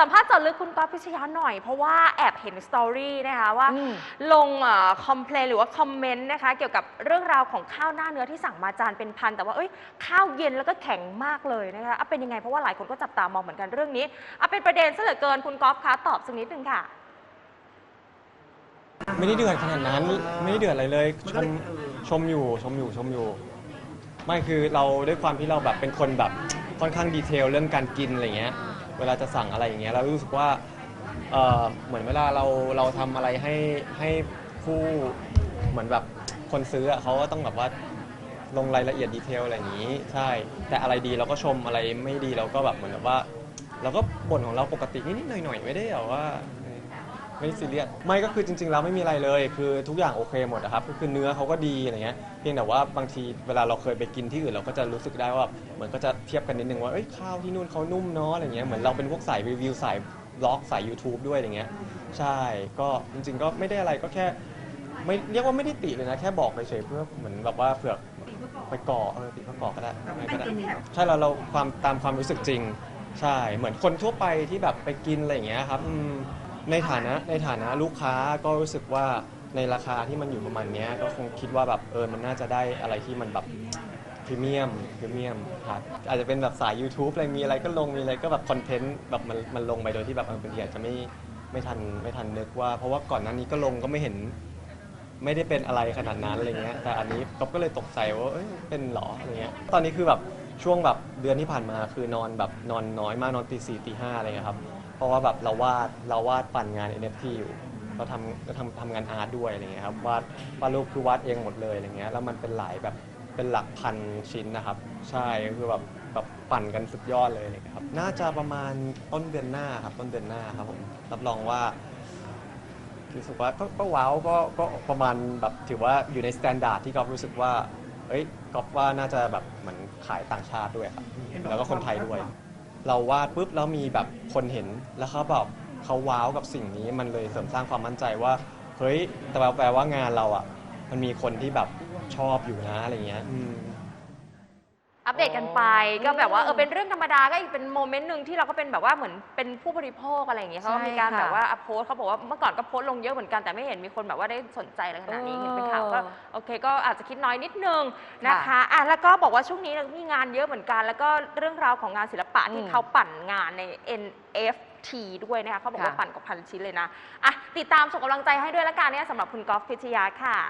สัมภาษณ์เจอลึกคุณก๊อฟพิชยาหน่อย เพราะว่าแอบเห็นสตอรี่นะคะว่าอืม ลงคอมเพลนหรือว่าคอมเมนต์นะคะ เกี่ยวกับเรื่องราวของข้าวหน้าเนื้อที่สั่งมาจานเป็นพัน แต่ว่าเอ้ยข้าวเย็นแล้วก็แข็งมากเลยนะคะอะเป็นยังไงเพราะว่าหลายคนก็จับตามองเหมือนกันเรื่องนี้อะเป็นประเด็นซะเหลือเกินคุณก๊อฟคะตอบสักนิดนึงค่ะ ไม่ได้เดือดขนาดนั้นไม่ได้เดือดอะไรเลยชมชมอยู่ชมอยู่ชมอยู่ ไม่คือเราด้วยความที่เราแบบเป็นคนแบบค่อนข้างดีเทลเรื่องการกินอะไรเงี้ย เวลาจะสั่งอะไรอย่างเงี้ยเรารู้สึกว่าเออเหมือนเวลาเราเราทำอะไรให้ให้ผู้เหมือนแบบคนซื้ออะเขาก็ต้องแบบว่าลงรายละเอียดดีเทลอะไรอย่างนี้ ใช่ แต่อะไรดีเราก็ชมอะไรไม่ดีเราก็แบบเหมือนแบบว่า เราก็บ่นของเราปกตินิดๆหน่อยๆไม่ได้แบบว่า ไม่ซีเรียสไม่ก็คือจริงๆแล้วไม่มีอะไรเลย คือทุกอย่างโอเคหมดนะครับก็คือเนื้อเขาก็ดีอะไรเงี้ยเพียงแต่ว่าบางทีเวลาเราเคยไปกินที่อื่นเราก็จะรู้สึกได้ว่าเหมือนก็จะเทียบกันนิดนึงว่าเอ้ยข้าวที่นู่นเขานุ่มเนาะอะไรเงี้ยเหมือนเราเป็นพวกสายรีวิวสายบล็อกสาย YouTube ด้วยอะไรเงี้ยใช่ก็จริง ๆ ก็ไม่ได้อะไรก็แค่ไม่เรียกว่าไม่ได้ติเลยนะ แค่บอกเฉยๆเพื่อเหมือนแบบว่าเผื่อไปก่อเออติดเพื่อก่อก็ได้ไม่ก็ได้ใช่เราเราความตามความรู้สึกจริง ใช่เหมือนคนทั่วไปที่แบบไปกินอะไรอย่างเงี้ยครับอืม ในฐานะในฐานะลูกค้าก็รู้สึกว่าในราคาที่มันอยู่ประมาณเนี้ยก็คงคิดว่าแบบเออมันน่าจะได้อะไรที่มันแบบพรีเมียมพรีเมียมครับอาจจะเป็นแบบสาย YouTube อะไรมีอะไรก็ลงมีอะไรก็แบบคอนเทนต์แบบมันมันลงไปโดยที่แบบบางทีอาจจะไม่ไม่ทันไม่ทันนึกว่า เพราะว่าก่อนหน้านี้ก็ลงก็ไม่เห็น ไม่ได้เป็นอะไรขนาดนั้นอะไรเงี้ยแต่อันนี้ก๊อฟก็เลยตกใจว่าเอ้ยเป็นเหรออะไรเงี้ยตอนนี้คือแบบ ช่วงแบบเดือนที่ผ่านมาคือนอนแบบนอนน้อยมากนอนตีสี่ตีห้าอะไรเงี้ยครับ เพราะว่าแบบเราวาดเราวาดปั่นงาน NFT อยู่เราทำเราทำทำงานอาร์ตด้วยอะไรเงี้ยครับวาดวาดรูปคือวาดเองหมดเลยอะไรเงี้ยแล้วมันเป็นหลายแบบเป็นหลักพันชิ้นนะครับ ใช่ก็คือแบบแบบปั่นกันสุดยอดเลยอะไรเงี้ยครับน่าจะประมาณต้นเดือนหน้าครับต้นเดือนหน้าครับผมรับรองว่ารู้สึกว่าก็ก็ว้าวก็ก็ประมาณแบบถือว่าอยู่ในสแตนดาร์ดที่ก๊อฟรู้สึกว่าเอ้ยก๊อฟว่าน่าจะแบบเหมือน ขายต่างชาติด้วยครับแล้วก็คนไทยด้วย เราวาดปุ๊บแล้วมีแบบคนเห็นแล้วเขาแบบเขาว้าวกับสิ่งนี้มันเลยเสริมสร้างความมั่นใจว่าเฮ้ยแต่แปลว่างานเราอะ มันมีคนที่แบบชอบอยู่นะอะไรเงี้ย อืมอัปเดตกันไปก็แบบว่าเออเป็นเรื่องธรรมดาก็อีกเป็นโมเมนต์หนึ่งที่เราก็เป็นแบบว่าเหมือนเป็นผู้บริโภคอะไรอย่างเงี้ยเขาก็ใช่มีการค่ะแบบว่าอัพโพสต์เขาบอกว่าเมื่อก่อนก็โพสต์ลงเยอะเหมือนกันแต่ไม่เห็นมีคนแบบว่าได้สนใจอะไรขนาดนี้เออเห็นเป็นข่าวก็โอเค ก็อาจจะคิดน้อยนิดนึงนะคะอะแล้วก็บอกว่าช่วงนี้เรามีงานเยอะเหมือนกัน แล้วก็เรื่องราวของงานศิลปะที่อืมเขาปั่นงานใน NFT ด้วยนะคะเขาบอกว่าค่ะปั่นกว่าพันชิ้นเลยนะอะติดตามส่งกำลังใจให้ด้วยละกันเนี่ยสำหรับคุณกอล์ฟพิชยาค่ะ